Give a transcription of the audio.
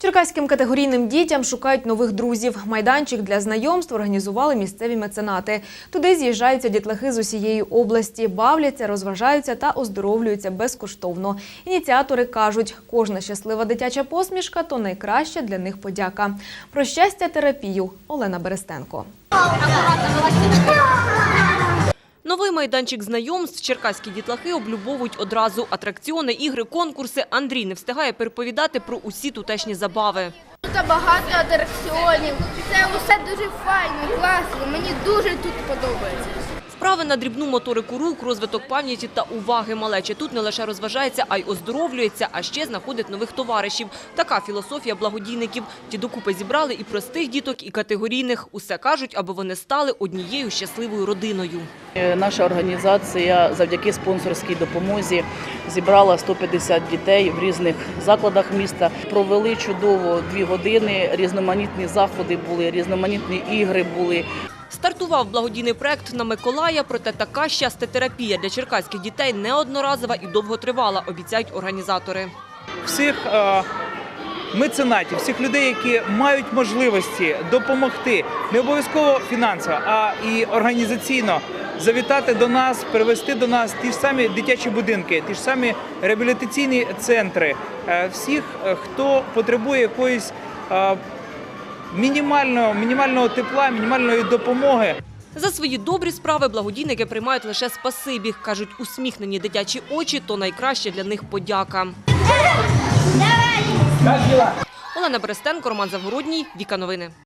Черкаським категорійним дітям шукають нових друзів. Майданчик для знайомств організували місцеві меценати. Туди з'їжджаються дітлахи з усієї області, бавляться, розважаються та оздоровлюються безкоштовно. Ініціатори кажуть, кожна щаслива дитяча посмішка то найкраща для них подяка. Про щастя терапію Олена Берестенко. Новий майданчик знайомств черкаські дітлахи облюбовують одразу. Атракціони, ігри, конкурси. Андрій не встигає переповідати про усі тутешні забави. Тут багато атракціонів. Це усе дуже файно, класно. Мені дуже тут подобається. Вправи на дрібну моторику рук, розвиток пам'яті та уваги малечі. Тут не лише розважається, а й оздоровлюється, а ще знаходить нових товаришів. Така філософія благодійників. Ті докупи зібрали і простих діток, і категорійних. Усе кажуть, аби вони стали однією щасливою родиною. Е, Наша організація завдяки спонсорській допомозі зібрала 150 дітей в різних закладах міста. Провели чудово дві години. Різноманітні заходи були, різноманітні ігри були. Стартував благодійний проект на Миколая, проте така щастетерапія для черкаських дітей неодноразова і довготривала, обіцяють організатори. всіх е, меценатів, всіх людей, які мають можливості допомогти, не обов'язково фінансово, а і організаційно завітати до нас, привезти до нас ті ж самі дитячі будинки, ті ж самі реабілітаційні центри, е, всіх, е, хто потребує якоїсь е, мінімального, мінімального тепла, мінімальної допомоги. За свої добрі справи благодійники приймають лише спасибі. Кажуть, усміхнені дитячі очі – то найкраще для них подяка. Олена Берестенко, Роман Завгородній, Віка Новини.